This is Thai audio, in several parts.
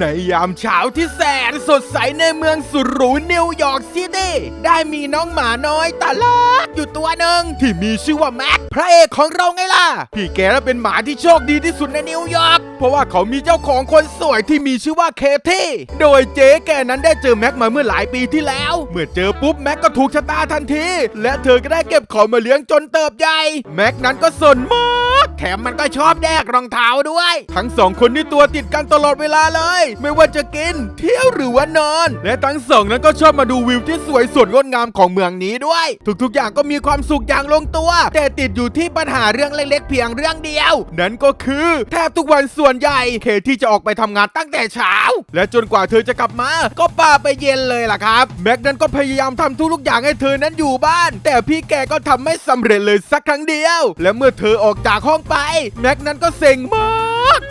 ในยามเช้าที่แสนสดใสในเมืองสุดหรูนิวยอร์กซิตี้ได้มีน้องหมาน้อยตาลักอยู่ตัวหนึ่งที่มีชื่อว่าแม็กพระเอกของเราไงล่ะ พี่แกน่ะเป็นหมาที่โชคดีที่สุดในนิวยอร์กเพราะว่าเขามีเจ้าของคนสวยที่มีชื่อว่าเคที่โดยเจ๊แกนั้นได้เจอแม็กมาเมื่อหลายปีที่แล้ว เมื่อเจอปุ๊บแม็กก็ถูกชะตาทันที และเธอก็ได้เก็บเขามาเลี้ยงจนเติบใหญ่แม็กนั้นก็สนมากแถมมันก็ชอบแดกรองเท้าด้วย ทั้งสองคนนี่ตัวติดกันตลอดเวลาเลยไม่ว่าจะกิน เที่ยวหรือว่านอน และทั้งสองนั้นก็ชอบมาดูวิวที่สวยสดงดงามของเมืองนี้ด้วย ทุกๆ อย่างก็มีความสุขอย่างลงตัว แต่ติดอยู่ที่ปัญหาเรื่องเล็กๆ เพียงเรื่องเดียว นั่นก็คือแทบทุกวันส่วนใหญ่เคที่จะออกไปทำงานตั้งแต่เช้า และจนกว่าเธอจะกลับมา ก็ป่าไปเย็นเลยล่ะครับ แม็กนั้นก็พยายามทำทุกๆอย่างให้เธอนั้นอยู่บ้าน แต่พี่แกก็ทำไม่สำเร็จเลยสักครั้งเดียว และเมื่อเธอออกจากห้องไปแม็กนั้นก็เซ็งมาก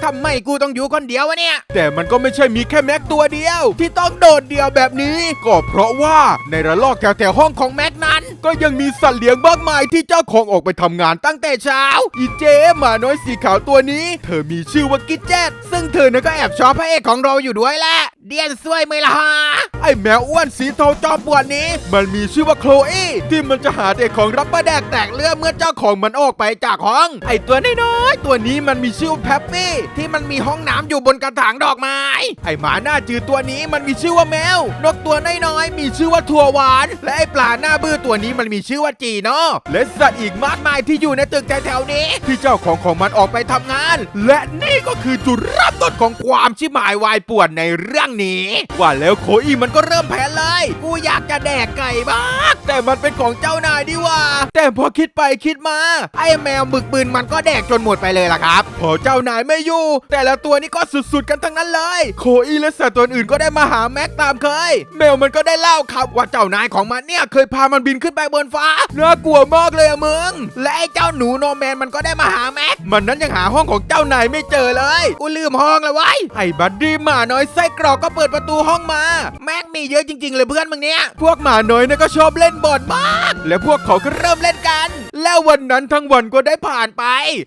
ทำไมกูต้องอยู่คนเดียววะเนี่ย แต่มันก็ไม่ใช่มีแค่แม็กตัวเดียว ที่ต้องโดดเดี่ยวแบบนี้ ก็เพราะว่าในระลอกแถวแถวห้องของแม็กนั้น ก็ยังมีสัตว์เลี้ยงมากมายที่เจ้าของออกไปทำงานตั้งแต่เช้า อีเจหมาน้อยสีขาวตัวนี้ เธอมีชื่อว่ากิจเจตซึ่งเธอน่ยก็แอบชอบพระเอกของเราอยู่ด้วยแหละ เดียนซวยไหมล่ะฮะไอแมวอ้วนสีเทาจอมปวดนี้ มันมีชื่อว่าโคลอีที่มันจะหาแต่ของรับประแดกแตกเลือดเมื่อเจ้าของมันออกไปจากห้อง ไอตัวน้อยๆตัวนี้มันมีชื่อว่าแพปปี้ที่มันมีห้องน้ำอยู่บนกระถางดอกไม้ไอหมาหน้าจืดตัวนี้มันมีชื่อว่าแมวนกตัวน้อยๆมีชื่อว่าถั่วหวาน และไอปลาหน้าบื้อตัวนี้มันมีชื่อว่าจีโน่และสัตว์อีกมากมายที่อยู่ในตึกแถวๆนี้ ที่เจ้าของของมันออกไปทำงาน และนี่ก็คือจุดเริ่มต้นของความชิบหายวายป่วนในเรื่องนี ว่าแล้วโคอีมันก็เริ่มแผนเลย กูอยากจะแดกไก่บ้างแต่มันเป็นของเจ้านายดีว่า แต่พอคิดไปคิดมา ไอ้แมวหมึกปืนมันก็แดกจนหมดไปเลยล่ะครับ พอเจ้านายไม่อยู่ แต่ละตัวนี่ก็สุดๆกันทั้งนั้นเลย โคอีและสัตว์ตัวอื่นก็ได้มาหาแม็กตามเคย แมวมันก็ได้เล่าครับว่าเจ้านายของมันเนี่ยเคยพามันบินขึ้นไปบนฟ้าน่ากลัวมากเลยอะมึง และไอ้เจ้าหนูโนแมนมันก็ได้มาหาแม็ก มันนั้นยังหาห้องของเจ้านายไม่เจอเลย กูลืมห้องแล้วไว้ไอ้บัดดี้หมาน้อยไส้กรอกก็เปิดประตูห้องมา แม็กมีเยอะจริง ๆ เลยเพื่อนมึงเนี่ย พวกหมาน้อยเนี่ยก็ชอบเล่นบอลมาก และพวกเขาก็เริ่มเล่นกัน แล้ววันนั้นทั้งวันก็ได้ผ่านไป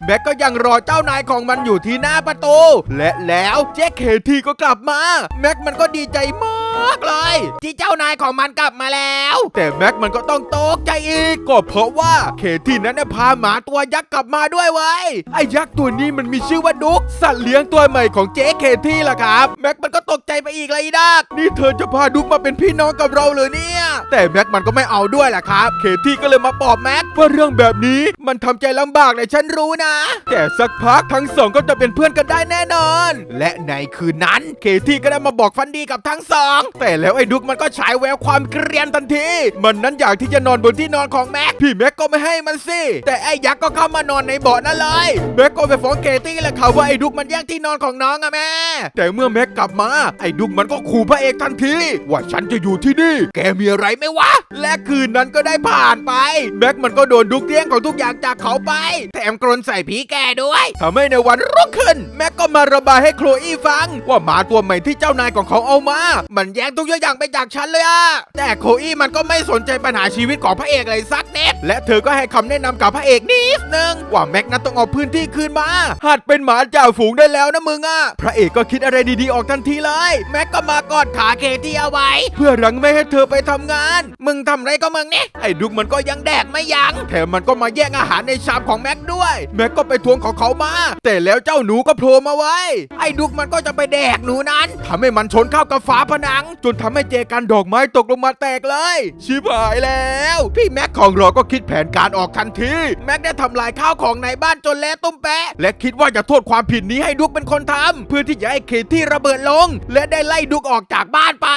แม็กก็ยังรอเจ้านายของมันอยู่ที่หน้าประตู และแล้วเจ๊เคทีก็กลับมา แม็กมันก็ดีใจมาก เลย ที่เจ้านายของมันกลับมาแล้ว แต่แม็กมันก็ต้องตกใจอีกก็เพราะว่าเคที่นั้นน่ะพาหมาตัวยักษ์กลับมาด้วยเว้ยไอ้ยักษ์ตัวนี้มันมีชื่อว่าดุกสัตว์เลี้ยงตัวใหม่ของเจ๊เคที่ล่ะครับแม็กมันก็ตกใจไปอีกเลยดักนี่เธอจะพาดุกมาเป็นพี่น้องกับเราเลยเนี่ย แต่แม็กมันก็ไม่เอาด้วยล่ะครับ เคที่ก็เลยมาปอบแม็กว่าเรื่องแบบนี้มันทำใจลำบากเลยฉันรู้นะ แต่สักพักทั้งสองก็จะเป็นเพื่อนกันได้แน่นอน และในคืนนั้นเคที่ก็ได้มาบอกฟันดีกับทั้งสองแต่แล้วไอ้ดุกมันก็ฉายแววความเกรียนทันที มันนั้นอยากที่จะนอนบนที่นอนของแม็ก พี่แม็กก็ไม่ให้มันสิ แต่ไอ้ยักษ์ก็เข้ามานอนในเบาะนั่นเลย แม็กก็ไปฟ้องเคที่แหละค่ะว่าไอ้ดุกมันแย่งที่นอนของน้องอะแม่ แต่เมื่อแม็กกลับมา ไอ้ดุกมันก็ขู่พระเอกทันที ว่าฉันจะอยู่ที่นี่ แกมีอะไรไหมวะ และคืนนั้นก็ได้ผ่านไป แม็กมันก็โดนดุกเลี้ยงของทุกอย่างจากเขาไป แถมกรนใส่ผีแกด้วยทำให้ในวันรุ่งขึ้น แม็กก็มาระบายให้โคลอีฟัง ว่าหมาตัวใหม่ที่เจ้านายของเขาเอามา มันแยงทุกอย่างไปจากฉันเลยอะแต่โคอี้มันก็ไม่สนใจปัญหาชีวิตของพระเอกเลยสักนิดและเธอก็ให้คำแนะนำกับพระเอกนิดนึงว่าแม็กนั้นต้องเอาพื้นที่คืนมา หัดเป็นหมาจ่าฝูงได้แล้วนะมึงอะพระเอกก็คิดอะไรดีๆออกทันทีเลยแม็กก็มากอดขาเคที่เอาไว้ เพื่อรังไม่ให้เธอไปทำงาน มึงทำไรก็มึงเนี่ยไอ้ดุกมันก็ยังแดกไม่ยัง้งแถมมันก็มาแย่งอาหารในชามของแม็กด้วยแม็กก็ไปทวงของเขามา แต่แล้วเจ้าหนูก็โผล่มาไว้ ไอ้ดุกมันก็จะไปแดกหนูนั้นทำให้มันชนเข้ากับฝาผนังจนทำให้เจกันดอกไม้ตกลงมาแตกเลย ชิบหายแล้ว พี่แม็กของเราก็คิดแผนการออกทันที แม็กได้ทำลายข้าวของในบ้านจนเละตุ้มแปะ และคิดว่าจะโทษความผิดนี้ให้ดุกเป็นคนทำเพื่อที่จะให้เคที่ระเบิดลง และได้ไล่ดุกออกจากบ้านไป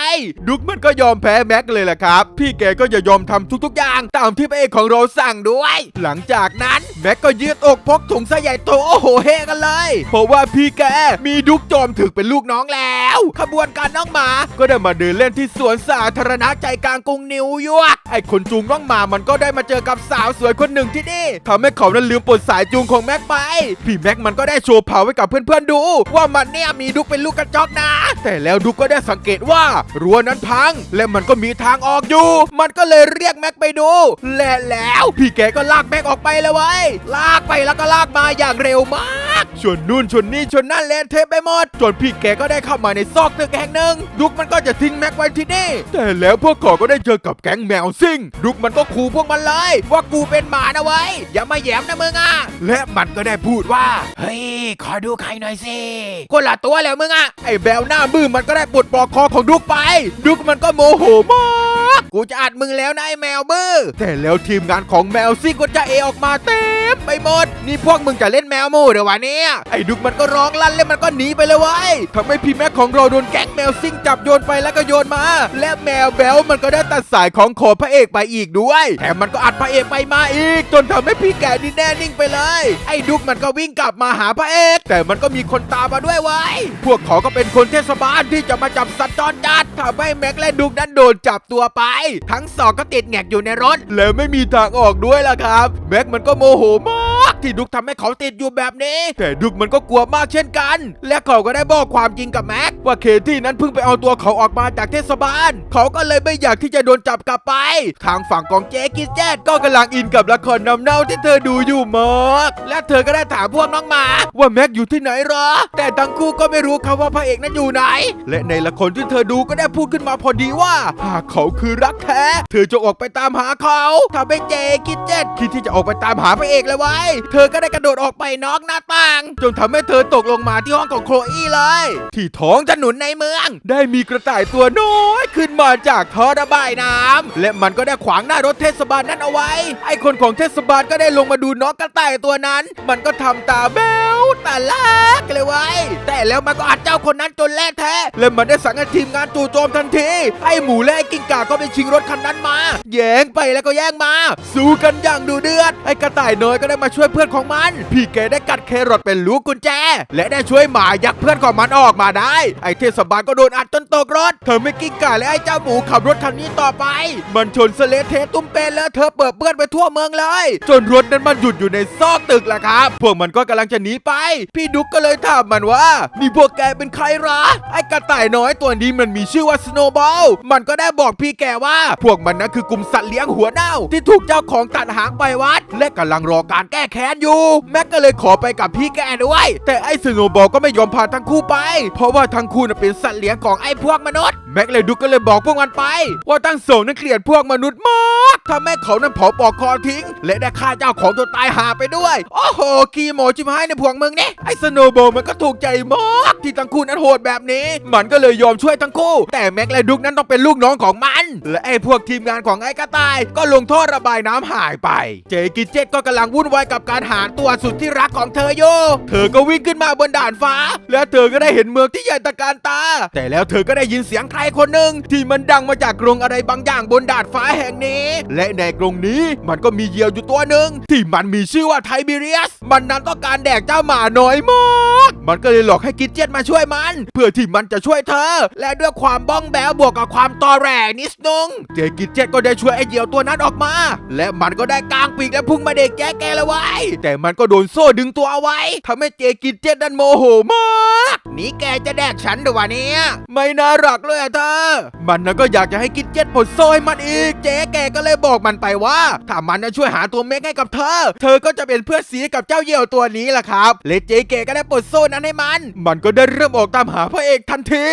ดุกมันก็ยอมแพ้แม็กเลยแหละครับ พี่แกก็จะยอมทำทุกๆ อย่าง ตามที่พระเอกของเราสั่งด้วย หลังจากนั้นแม็กก็ยืดอกพกถุงใส่ใหญ่โตโอ้โหเฮกันเลย เพราะว่าพี่แกมีดุกจอมถึกเป็นลูกน้องแล้ว ขบวนการน้องหมาก็ได้มาเดินเล่นที่สวนสาธารณะใจกลางกรุงนิวยอร์กไอ้คนจูงน้องหมามันก็ได้มาเจอกับสาวสวยคนหนึ่งที่นี่ทำให้เขานั้นลืมปลดสายจูงของแม็กไปพี่แม็กมันก็ได้โชว์เผาให้กับเพื่อนๆดู ว่ามันเนี่ยมีดุกเป็นลูกกระจอกนะ แต่แล้วดุกก็ได้สังเกตว่ารั้วนั้นพัง และมันก็มีทางออกอยู่ มันก็เลยเรียกแม็กไปดู และแล้วพี่แกก็ลากแม็กออกไปเลยเว้ยลากไปแล้วก็ลากมาอย่างเร็วมากชวนนู่นชวนนี่ชวนนั่นเละเทะไปหมดจนพี่แกก็ได้เข้ามาในซอกตึกแห่งหนึ่งดุกมันก็จะทิ้งแม็กไว้ที่นี่ แต่แล้วพวกขอก็ได้เจอกับแก๊งแมวซิ่งดุกมันก็ขู่พวกมันเลย ว่ากูเป็นหมานะเว้ยอย่ามาแหยมนะมึงอะและมันก็ได้พูดว่า เฮ้ย ขอดูใครหน่อยสิคนละตัวแล้วมึงอะไอ้แบลหน้ามือมันก็ได้ปลดปลอกคอของดุกไป ดุกมันก็โมโหมาก กูจะอัดมึงแล้วนะไอ้แมวเบื้อแต่แล้วทีมงานของแมวซิ่งก็จะเอออกมาเต็มไปหมด นี่พวกมึงจะเล่นแมวมู่เดี๋ยววะเนี่ยไอ้ดุกมันก็ร้องลั่นแล้วมันก็หนีไปเลยเว้ยทำให้พี่แม็กของเราโดนแก๊งแมวซิ่งจับโยนไปแล้วก็โยนมา และแมวแบลมันก็ได้ตัดสายของคอพระเอกไปอีกด้วยแถมมันก็อัดพระเอกไปมาอีก จนทำให้พี่แก่นี่แน่นิ่งไปเลย ไอ้ดุกมันก็วิ่งกลับมาหาพระเอก แต่มันก็มีคนตามมาด้วยเว้ยพวกเขาก็เป็นคนเทศบาลที่จะมาจับสัตว์จรจัดทำให้แม็กและดุกนั้นโดนจับตัวไป ทั้งสองก็ติดแงกอยู่ในรถ แล้วไม่มีทางออกด้วยล่ะครับ แม็กมันก็โมโหมากที่ดุกทำให้เขาติดอยู่แบบนี้ แต่ดุกมันก็กลัวมากเช่นกัน และเขาก็ได้บอกความจริงกับแม็กว่าเคที่นั้นเพิ่งไปเอาตัวเขาออกมาจากเทศบาล เขาก็เลยไม่อยากที่จะโดนจับกลับไป ทางฝั่งของเจ๊กิสแจดก็กำลังอินกับละครนำเน่าที่เธอดูอยู่มากและเธอก็ได้ถามพวกน้องหมา ว่าแม็กอยู่ที่ไหนหรอ แต่ทั้งคู่ก็ไม่รู้ครับว่าพระเอกนั้นอยู่ไหน และในละครที่เธอดูก็ได้พูดขึ้นมาพอดีว่า หากเขาคือรักแท้ เธอจะออกไปตามหาเขาทำให้เจคิดเจ็ดคิดที่จะออกไปตามหาพระเอกเลยไว้เธอก็ได้กระโดดออกไปนอกหน้าต่าง จนทำให้เธอตกลงมาที่ห้องของโคลอี้เลย ที่ท้องจะหนุนในเมือง ได้มีกระต่ายตัวน้อยขึ้นมาจากท่อระบายน้ำและมันก็ได้ขวางหน้ารถเทศบาลนั้นเอาไว้ ไอ้คนของเทศบาลก็ได้ลงมาดูน้องกระต่ายตัวนั้น มันก็ทำตาแบ๊ว ตาลักเลยไว้ แต่แล้วมันก็อัดเจ้าคนนั้นจนแล่แท้และมันได้สั่งให้ทีมงานจู่โจมทันทีไอ้หมูและกิ้งก่าก็ไปชิงรถคันนั้นมา แย่งไปแล้วก็แย่งมา สู้กันอย่างดูเดือดไอ้กระต่ายน้อยก็ได้มาช่วยเพื่อนของมัน พี่แกได้กัดแครอทเป็นลูกกุญแจ และได้ช่วยหมายักเพื่อนของมันออกมาได้ ไอ้เทศบาลก็โดนอัดจนตกรถ เธอไม่กิ้งก่าและไอ้เจ้าหมูขับรถคันนี้ต่อไป มันชนสเลเทตุ้มเป็นแล้วเธอเปิดเปื้อนไปทั่วเมืองเลย จนรถนั้นมันหยุดอยู่ในซอกตึกแหละครับ พวกมันก็กำลังจะหนีไปพี่ดุ๊กก็เลยถามมันว่า นี่พวกแกเป็นใครหรอ ไอ้กระต่ายน้อยตัวนี้มันมีชื่อว่าสโนบอล มันก็ได้บอกพี่แกว่า พวกมันนั้นคือกลุ่มสัตว์เลี้ยงหัวเน่า ที่ถูกเจ้าของตัดหางไปวัด และกำลังรอการแก้แค้นอยู่ แม็กก็เลยขอไปกับพี่แกด้วย แต่ไอ้สโนบอลก็ไม่ยอมพาทั้งคู่ไป เพราะว่าทั้งคู่น่ะเป็นสัตว์เลี้ยงของไอ้พวกมนุษย์ แม็กเลยดุกก็เลยบอกพวกมันไป ว่าทั้งสองนั้นเกลียดพวกมนุษย์มากทำให้เขานั้นเผาปอกคอทิ้ง และได้ฆ่าเจ้าของตัวตายหาไปด้วย โอ้โหกีโมอจิมให้ในพวกมงเนี่ยไอ้สโนบอมันก็ถูกใจมากที่ทั้งคู่นั้นโหดแบบนี้ มันก็เลยยอมช่วยทั้งคู่ แต่แม็กและดุกนั้นต้องเป็นลูกน้องของมัน และไอ้พวกทีมงานของไอ้กระต่าย ก็ลงท่อระบายน้ำหายไป เจกิจเจตก็กำลังวุ่นวายกับการหาตัวสุดที่รักของเธอโยเธอก็วิ่งขึ้นมาบนด่านฟ้า และเธอก็ได้เห็นเมืองที่ใหญ่ตะการตา แต่แล้วเธอก็ได้ยินเสียงใครคนหนึ่งที่มันดังมาจากกรงอะไรบางอย่างบนดาดฟ้าแห่งนี้ และในกรงนี้มันก็มีเหยี่ยวอยู่ตัวหนึ่งที่มันมีชื่อว่าไทบีเรียส มันนั้นต้องการแดกเจ้าหมาน้อยมาก มันก็เลยหลอกให้กิจเจ็ตมาช่วยมัน เพื่อที่มันจะช่วยเธอ และด้วยความบ้องแบวบวกกับความตอแหลนิดนึงเจกิจเจ็ตก็ได้ช่วยไอ้เหยี่ยวตัวนั้นออกมา และมันก็ได้กางปีกและพุ่งมาเด็กแกแกเลยไว้ แต่มันก็โดนโซ่ดึงตัวเอาไว้ทำให้เจกิจเจ็ตนั้นโมโหมากนี่แกจะแดกฉันหรือวะเนี่ยไม่น่ารักเลยอะเธอ มันนะก็อยากจะให้กิจเจ็ตปลดโซ่ให้มันอีก เจ๊แกก็เลยบอกมันไปว่า ถ้ามันจะช่วยหาตัวเมกให้กับเธอ เธอก็จะเป็นเพื่อนสีกับเจ้าเหยี่ยวตัวนี้ล่ะครับแลเจ๊แกก็ได้ปลดโซ่นั้นให้มัน มันก็ได้เริ่มออกตามหาพระเอกทันที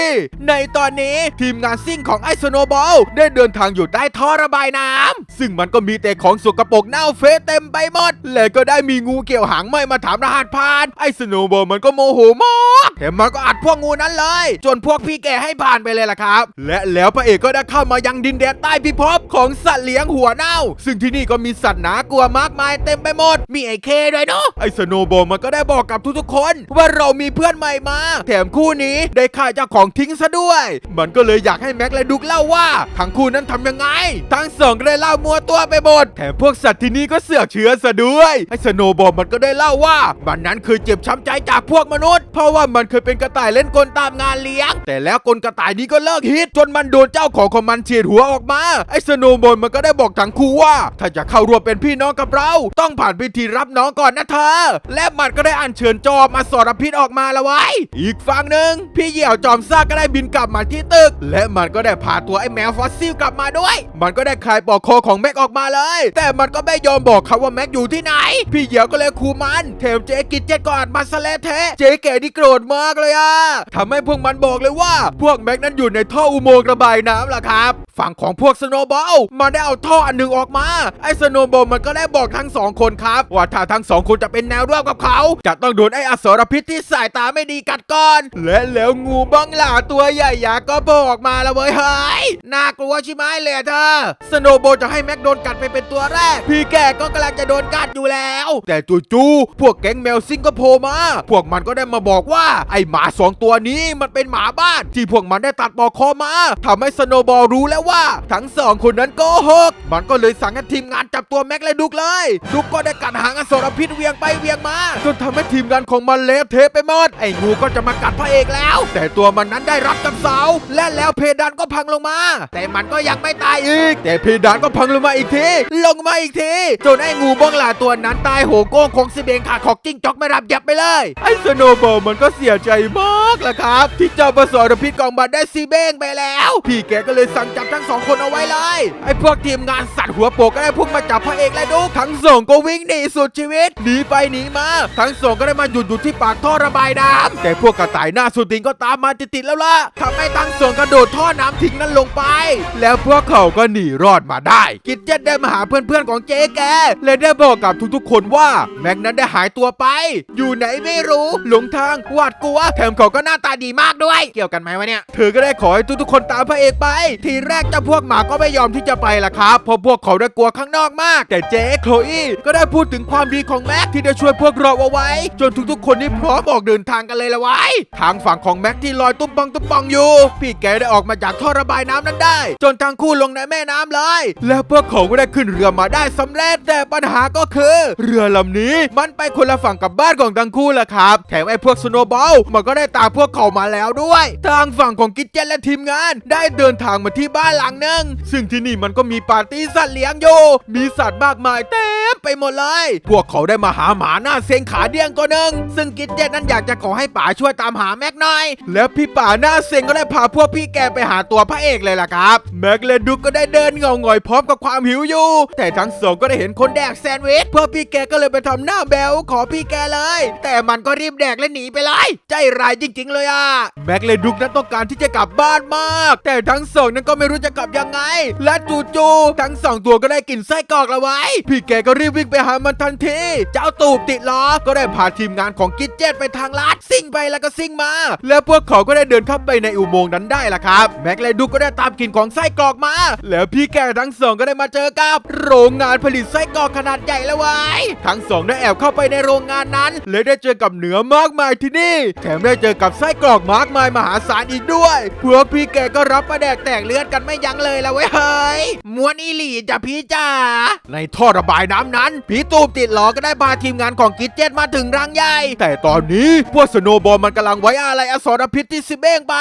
ในตอนนี้ทีมงานซิ่งของไอสโนบอลได้เดินทางอยู่ใต้ท่อระบายน้ำซึ่งมันก็มีแต่ของสกปรกเน่าเฟะเต็มไปหมด และก็ได้มีงูเกี่ยวหางไหมมาถามรหัสผ่าน ไอสโนบอลมันก็โมโหมากแถมมันก็อัดพวกงูนั้นเลย จนพวกพี่แกให้ผ่านไปเลยล่ะครับ และแล้วพระเอกก็ได้เข้ามายังดินแดนใต้พิภพของสัตว์เลี้ยงหัวเน่า ซึ่งที่นี่ก็มีสัตว์หนากลัวมากมายเต็มไปหมด มีไอ้เคด้วยเนาะไอสโนบอลมันก็ได้บอกบอกกับทุกๆคน ว่าเรามีเพื่อนใหม่มา แถมคู่นี้ได้ฆ่าเจ้าของทิ้งซะด้วย มันก็เลยอยากให้แม็กและดุกเล่าว่า ทั้งคู่นั้นทำยังไง ทั้งสองก็ได้เล่ามัวตัวไปหมดแถมพวกสัตว์ที่นี่ก็เสือกเชื้อซะด้วยไอ้สโนบอลมันก็ได้เล่าว่ามันนั้นเคยเจ็บช้ำใจจากพวกมนุษย์ เพราะว่ามันเคยเป็นกระต่ายเล่นกลตามงานเลี้ยง แต่แล้วกลกระต่ายนี้ก็เลิกฮิตจนมันโดนเจ้าของของมันเฉียดหัวออกมาไอ้สโนบอลมันก็ได้บอกทั้งคู่ว่า ถ้าจะเข้าร่วมเป็นพี่น้องกับเรา ต้องผ่านพิธีรับน้องก่อนนะเธอและมันก็ได้อัญเชิญจอมมาสรพิษออกมาละไว้ อีกฝั่งหนึ่งพี่เหี่ยวจอมซ่าก็ได้บินกลับมาที่ตึก และมันก็ได้พาตัวไอ้แมวฟอสซิลกลับมาด้วย มันก็ได้คลายปลอกคอของแม็กออกมาเลย แต่มันก็ไม่ยอมบอกเขาว่าแม็กอยู่ที่ไหน พี่เหี่ยวก็เลยขู่มันแถมเจ๊กิจเจ็ดก็อัดมาสะเลเทะเจ๊แก่ที่โกรธมากเลยอะทำให้พวกมันบอกเลยว่า พวกแม็กนั้นอยู่ในท่ออุโมงค์ระบายน้ำล่ะครับฝั่งของพวกสโนบอลมันได้เอาท่ออันหนึ่งออกมาไอ้สโนบอลมันก็ได้บอกทั้งสองคนครับว่าถ้าทั้งสองคนจะเป็นแนวร่วมกับเขาจะต้องโดนไอ้อสรพิษที่สายตาไม่ดีกัดก่อน และแล้วงูบังหลาตัวใหญ่ยักษ์ก็โผล่ออกมาแล้วเว้ยเฮ้ยน่ากลัวใช่ไหมเลยเธอ สโนว์บจะให้แม็กโดนกัดไปเป็นตัวแรก พี่แกก็กำลังจะโดนกัดอยู่แล้ว แต่จู่ๆพวกแก๊งแมวซิงก็โผล่มา พวกมันก็ได้มาบอกว่าไอ้หมาสองตัวนี้มันเป็นหมาบ้าน ที่พวกมันได้ตัดปอกคอมาทำให้สโนว์บอลรู้แล้วว่า ทั้งสองคนนั้นโกหก มันก็เลยสั่งให้ทีมงานจับตัวแม็กและดุกเลย ดุกก็ได้กัดหางอสรพิษเวียงไปเวียงมาจนทำให้ทีมงานของมันเละเทะไปหมดไอ้งูก็จะมากัดพระเอกแล้ว แต่ตัวมันนั้นได้รับกับเสาและแล้วเพดานก็พังลงมา แต่มันก็ยังไม่ตายอีก แต่เพดานก็พังลงมาอีกที ลงมาอีกทีจนไอ้งูบ้องหลาตัวนั้นตายโหโก้งคงสิเบงขาดขอกจิ้งจอกไม่รับยับไปเลย ไอ้สโนว์บอลมันก็เสียใจมากแหละครับ ที่เจ้าประสรพิษกองบัตได้ซีเบงไปแล้ว พี่แกก็เลยสั่งจับทั้งสองคนเอาไว้เลยไอ้พวกทีมงานสัตว์หัวโปกก็ได้พุ่งมาจับพระเอกและดุกทั้งสองก็วิ่งหนีสุดชีวิตหนีไปหนีมาทั้งสองก็ได้มาหยุดอยู่ที่ปากท่อระบายน้ำแต่พวกกระต่ายหน้าสุดติงก็ตามมาติดๆแล้วล่ะทำให้ทั้งสองกระโดดท่อน้ำทิ้งนั้นลงไป แล้วพวกเขาก็หนีรอดมาได้ กิจเจ็ดได้มาหาเพื่อนๆของเจ๊แกและได้บอกกับทุกๆ คนว่าแม็กนั้นได้หายตัวไป อยู่ไหนไม่รู้หลงทางหวาดกลัวแถมเขาก็หน้าตาดีมากด้วย เกี่ยวกันไหมวะเนี่ยเธอก็ได้ขอให้ทุกๆคนตามพระเอกไป ทีแรกเจ้าพวกหมาก็ไม่ยอมที่จะไปล่ะครับเพราะพวกเขาได้กลัวข้างนอกมาก แต่เจ๊โคลอี้ก็ได้พูดถึงความดีของแม็กที่ได้ช่วยพวกเราเอาไว้จนทุกๆ คนนี่พร้อมออกเดินทางกันเลยละไว้ยทางฝั่งของแม็กที่ลอยตุ้มปองตุ้มปองอยู่ พี่แกได้ออกมาจากท่อระบายน้ำนั้นได้ จนทั้งคู่ลงในแม่น้ำเลย แล้วพวกเขาก็ได้ขึ้นเรือมาได้สำเร็จแต่ปัญหาก็คือ เรือลำนี้มันไปคนละฝั่งกับบ้านของทั้งคู่ละครับ แถมไอ้พวกสโนว์บอลมันก็ได้ตามพวกเขามาแล้วด้วย ทางฝั่งของกิจเจนและทีมงาน ได้เดินทางมาที่บ้านหลังหนึ่งซึ่งที่นี่มันก็มีปาร์ตี้สัตว์เลี้ยงอยู่มีสัตว์มากมายเต็มไปหมดเลย พวกเขาได้มาหาหมาหน้าเซ็งขาเดี้ยงตัวหนึ่งซึ่งกิจเจนนั้นอยากจะขอให้ป๋าช่วยตามหาแม็กหน่อย แล้วพี่ป๋าหน้าเซ็งก็ได้พาพวกพี่แกไปหาตัวพระเอกเลยล่ะครับ แม็กและดุกก็ได้เดินเงาหงอยพร้อมกับความหิวอยู่ แต่ทั้งสองก็ได้เห็นคนแดกแซนด์วิชเพื่อพี่แกก็เลยไปทำหน้าแบวขอพี่แกเลย แต่มันก็รีบแดกและหนีไปเลยใจร้ายจริง ๆ เลยอะแม็กและดุกนั้นต้องการที่จะกลับบ้านมาก แต่ทั้งสองนั้นก็ไม่รู้จะกลับยังไง และจู่ๆทั้งสองตัวก็ได้กลิ่นไส้กรอกละไว้ พี่แกก็รีบวิ่งไปหามันทันทีเจ้าตูบติดล้อก็ได้พาาทีมงานของกิจเจตไปทางลัดซิ่งไปแล้วก็ซิ่งมา แล้วพวกเขาก็ได้เดินเข้าไปในอุโมงค์นั้นได้ล่ะครับ แม็กและดุกก็ได้ตามกลิ่นของไส้กรอกมา แล้วพี่แกทั้งสองก็ได้มาเจอกับ โรงงานผลิตไส้กรอกขนาดใหญ่แล้วไว้ยทั้งสองได้แอบเข้าไปในโรงงานนั้นและได้เจอกับเนื้อมากมายที่นี่ แถมได้เจอกับไส้กรอกมากมายมหาศาลอีกด้วยพวกพี่แกก็รับประแดกแตกเลือดกันไม่ยั้งเลยละเว้ยเฮ้ยมวนอีหลีจ้ะพี่จ๋าในท่อระบายน้ำนั้น พี่ตูบติดล้อก็ได้พาทีมงานของกิจเจ็ตมาถึงรังใหญ่ แต่ตอนนี้พวกสโนว์บอลมันกำลังไว้อะไรอสรพิษที่ซิเบ้งไป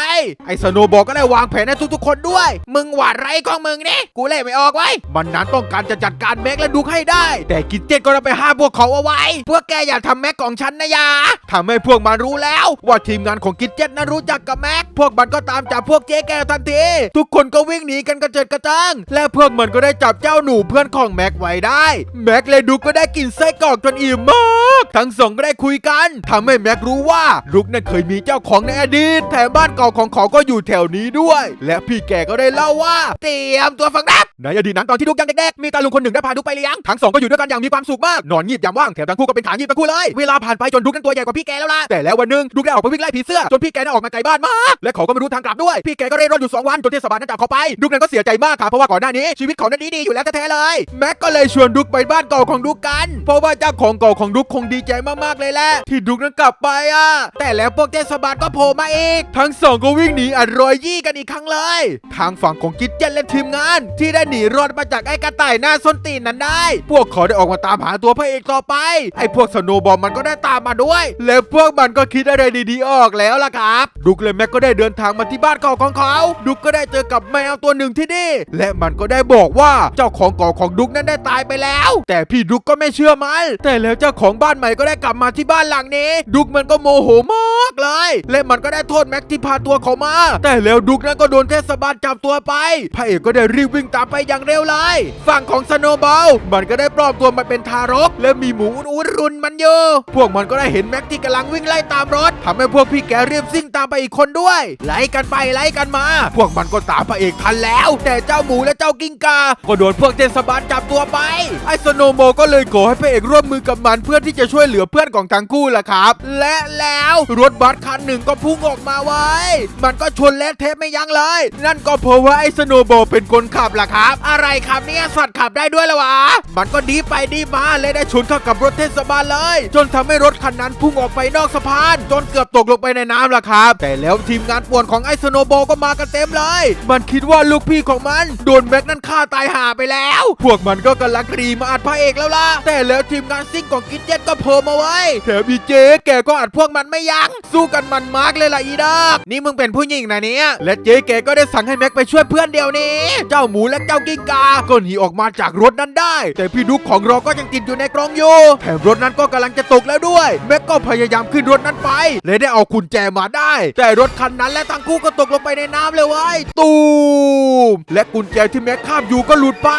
ไอ้สโนว์บอลก็ได้วางแผนให้ทุกๆคนด้วย มึงหวาดไรของมึงนี่กูเล่ไม่ออกไว้ มันนั้นต้องการจะจัดการแม็กและดุกให้ได้ แต่กิจเจ็ตก็ได้ไปห้ามพวกเขาเอาไว้ พวกแกอย่าทำแม็กของฉันนะอยาทำให้พวกมันรู้แล้ว ว่าทีมงานของกิจเจ็ตนั้นรู้จักกับแม็ก พวกมันก็ตามจับพวกเจ๊แกวทันที ทุกคนก็วิ่งหนีกันกระเจิดกระเจิงและพวกมันก็ได้จับเจ้าหนูเพื่อนของแม็กไว้ได้ แม็กและดุกก็ได้กินไส้กรอกจนอิ่มมาก ทั้งสองก็ได้คุยกันทำให้แม็กรู้ว่าลุกนั้นเคยมีเจ้าของในอดีต แถมบ้านเก่าของเขาก็อยู่แถวนี้ด้วย และพี่แกก็ได้เล่าว่า เตรียมตัวฟังนับในอดีตนั้นตอนที่ดุกยังเด็กๆมีตาลุงคนหนึ่งได้พาดุกไปเลี้ยงทั้งสองก็อยู่ด้วยกันอย่างมีความสุขมากนอนงีบยามว่างแถมทั้งคู่ก็เป็นขางีบทั้งคู่เลยเวลาผ่านไปจนดุกนั้นตัวใหญ่กว่าพี่แกแล้วล่ะแต่แล้ววันหนึงดุกได้ออกไปวิ่งไล่ผีเสื้อจนพี่แกได้ออกมาไกลบ้านมากและเขาก็ไม่รู้ทางกลับด้วยพี่แกก็เร่ร่อนอยู่สองวันจนเทศบาลนั้นจับเขาไปดุกนั้นก็เสียใจมากค่ะเพราะว่าก่อนหน้านี้ชีวิตเขานั้นดีๆอยู่แล้วแท้ๆเลยแม็กก็เลยชวนดุกไปบ้านเก่าของดุกกัน เพราะว่าเจ้าของเก่าของดุกคงดีใจมากๆเลยแหละที่ดุกนั้นกลับไปอะ แต่แล้วพวกเทศบาลก็โผล่มาอีก ทั้งสองก็วิ่งหนีอัดรอยยี่กันอีกครั้งเลย ทางฝั่งของกิจเจนและทีมงาน ที่ได้หนีรอดมาจากไอ้กระต่ายหน้าส้นตีนนั้นได้ พวกเขาได้ออกมาตามหาตัวพระเอกต่อไป ไอ้พวกสโนบอลมันก็ได้ตามมาด้วย แล้วพวกมันก็คิดอะไรดีๆออกแล้วล่ะครับ ดุกและแม็กก็ได้เดินทางมาที่บ้านเก่าของเขา ดุกก็ได้เจอกับแมวตัวหนึ่งที่นี่ และมันก็ได้บอกว่าเจ้าของเก่าของดุกนั้นได้ตายไปแล้ว แต่พี่ดุกก็ไม่เชื่อมัน แต่แล้วเจ้าของบ้านใหม่ก็ได้กลับมาที่บ้านหลังนี้ ดุกมันก็โมโหมากเลย และมันก็ได้โทษแม็กที่พาตัวเขามา แต่แล้วดุกนั้นก็โดนเทศบาลจับตัวไป พระเอกก็ได้รีบวิ่งตามไปอย่างเร็วเลย ฝั่งของสโนว์บอลมันก็ได้ปลอมตัวมาเป็นทารก และมีหมูอุ้นรุนมันอยู่พวกมันก็ได้เห็นแม็กที่กำลังวิ่งไล่ตามรถทำให้พวกพี่แกรีบซิ่งตามไปอีกคนด้วยไล่กันไปไล่กันมา พวกมันก็ตามพระเอกทันแล้ว แต่เจ้าหมูและเจ้ากิ้งกา ก็โดนพวกเทศบาลจับตัวไปไอ้สโนว์โมก็เลยขอให้พระเอกร่วมมือกับมันเพื่อที่จะช่วยเหลือเพื่อนของทั้งคู่ล่ะครับ และแล้วรถบัสคันหนึ่งก็พุ่งออกมาไว้ มันก็ชนและเทปไม่ยั้งเลย นั่นก็เพราะว่าไอ้สโนโบเป็นคนขับล่ะครับ อะไรครับเนี่ยสัตว์ขับได้ด้วยละวะ มันก็ดีไปดีมาเลยได้ชนเข้ากับรถเทศบาลเลย จนทำให้รถคันนั้นพุ่งออกไปนอกสะพาน จนเกือบตกลงไปในน้ำล่ะครับ แต่แล้วทีมงานป่วนของไอ้สโนโบก็มากันเต็มเลย มันคิดว่าลูกพี่ของมันโดนแม็กนั้นฆ่าตายหาไปแล้ว พวกมันก็กำลังกรีมาอัดพระเอกแล้วล่ะแต่แล้วทีมงานซิ่งของกินเจ็ตก็โผล่มาไว้แถมอีเจ๊แกก็อัดพวกมันไม่ยัง้งสู้กันมันมากเลยล่ะอีดอกนี่มึงเป็นผู้หญิงนะเนี่ยและเจ๊แกก็ได้สั่งให้แม็กไปช่วยเพื่อนเดียวนี้ เจ้าหมูและเจ้ากิ้งกาก็หนีออกมาจากรถนั้นได้ แต่พี่ดุ๊กของเราก็ยังติดอยู่ในกรงอยู่แถมรถนั้นก็กำลังจะตกแล้วด้วย แม็กก็พยายามขึ้นรถนั้นไปและได้เอากุญแจมาได้ แต่รถคันนั้นและทั้งคู่ก็ตกลงไปในน้ำเลยว้ยตูมและกุญแจที่แม็กคาบอยู่ก็หลุดไป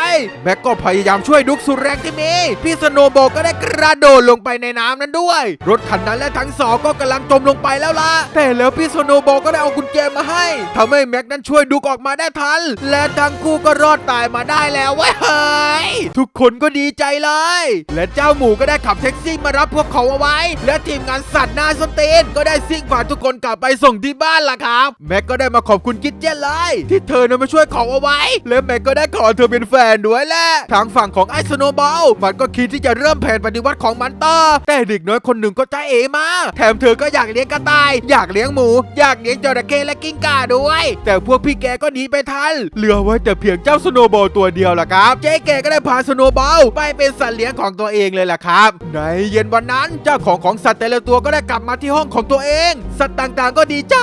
แม็กก็พยายามช่วยดุ๊กสุดแรงที่มีพี่สโนว์บก็ได้กระโดดลงไปในน้ำนั้นด้วย รถคันนั้นและทั้งสองก็กำลังจมลงไปแล้วล่ะแต่แล้วพี่สโนว์บอลก็ได้เอากุญแจมาให้ทำให้แม็กนั้นช่วยดุ๊กออกมาได้ทัน และทั้งคู่ก็รอดตายมาได้แล้วเว้ยเฮ้ยทุกคนก็ดีใจเลย และเจ้าหมูก็ได้ขับแท็กซี่มารับพวกเขาเอาไว้ และทีมงานสัตว์หน้าสนตีนก็ได้ซิ่งพาทุกคนกลับไปส่งที่บ้านล่ะครับ แม็กก็ได้มาขอบคุณกิจเจนเลยที่เธอนั้นมาช่วยเขาเอาไว้ และแม็กก็ได้ขอเธอเป็นแฟนด้วยแหละทางฝั่งของไอ้สโนบอลมันก็คิดที่จะเริ่มแผนปฏิวัติของมันต่อแต่เด็กน้อยคนหนึ่งก็ใจเอมา แถมเธอก็อยากเลี้ยงกระต่าย อยากเลี้ยงหมู อยากเลี้ยงจระเข้และกิ้งก่าด้วย แต่พวกพี่แกก็หนีไปทัน เหลือไว้แต่เพียงเจ้าสโนว์บอลตัวเดียวล่ะครับเจ๊แกก็ได้พาสโนว์บอลไปเป็นสัตว์เลี้ยงของตัวเองเลยล่ะครับ ในเย็นวันนั้นเจ้าของของสัตว์แต่ละตัวก็ได้กลับมาที่ห้องของตัวเอง สัตว์ต่างๆ ก็ดีใจ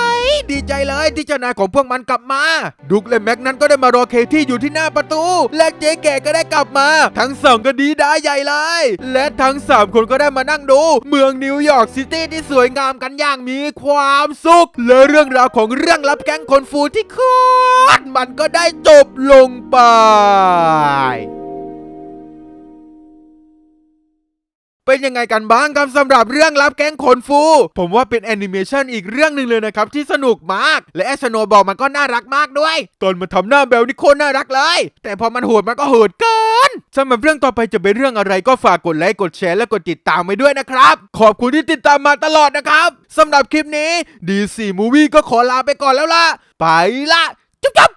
ดีใจเลยที่เจ้านายของพวกมันกลับมา ดุกและแม็กนั้นก็ได้มารอเคที่อยู่ที่หน้าประตู และเจ๊แกก็ได้กลับมา ทั้งสองก็ดีด้าใหญ่เลย และทั้งสามคนก็ได้มานั่งดูเมืองนิวยอร์กซิตี้ที่สวยงามกันอย่างมีความสุข และเรื่องราวของเรื่องลับแก๊งคนฟูที่โคตรมันก็ได้จบลงไป เป็นยังไงกันบ้างครับสำหรับเรื่องลับแก๊งขนฟู ผมว่าเป็นแอนิเมชันอีกเรื่องหนึ่งเลยนะครับที่สนุกมาก และแอสโนบอลมันก็น่ารักมากด้วย ตอนมันทำหน้าแบลนี่โคตรน่ารักเลย แต่พอมันโหดมันก็โหดเกินสำหรับเรื่องต่อไปจะเป็นเรื่องอะไรก็ฝากกดไลค์กดแชร์และกดติดตามไว้ด้วยนะครับ ขอบคุณที่ติดตามมาตลอดนะครับสำหรับคลิปนี้ดีสี่มูวี่ก็ขอลาไปก่อนแล้วล่ะไปละจุ๊บ